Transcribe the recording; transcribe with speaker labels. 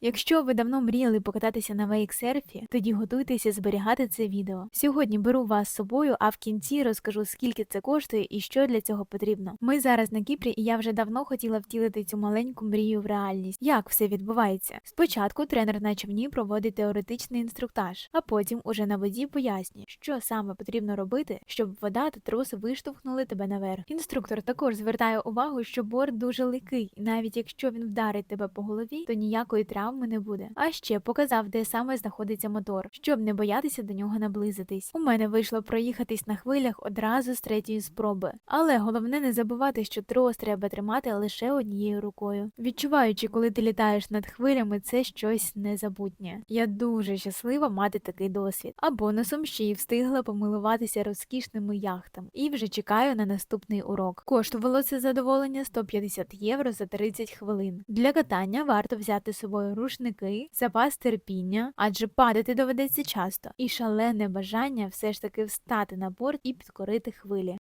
Speaker 1: Якщо ви давно мріяли покататися на вейксерфі, тоді готуйтеся зберігати це відео. Сьогодні беру вас з собою, а в кінці розкажу, скільки це коштує і що для цього потрібно. Ми зараз на Кіпрі, і я вже давно хотіла втілити цю маленьку мрію в реальність. Як все відбувається? Спочатку тренер на човні проводить теоретичний інструктаж, а потім уже на воді пояснює, що саме потрібно робити, щоб вода та троси виштовхнули тебе наверх. Інструктор також звертає увагу, що борт дуже легкий, і навіть якщо він вдарить тебе по голові, то ніякої травми не буде. А ще показав, де саме знаходиться мотор, щоб не боятися до нього наблизитись. У мене вийшло проїхатись на хвилях одразу з третьої спроби. Але головне не забувати, що трос треба тримати лише однією рукою. Відчуваючи, коли ти літаєш над хвилями, це щось незабутнє. Я дуже щаслива мати такий досвід. А бонусом ще й встигла помилуватися розкішними яхтами і вже чекаю на наступний урок. Коштувало це задоволення 150 євро за 30 хвилин. Для катання варто взяти з собою рушники, запас терпіння, адже падати доведеться часто, і шалене бажання все ж таки встати на борт і підкорити хвилі.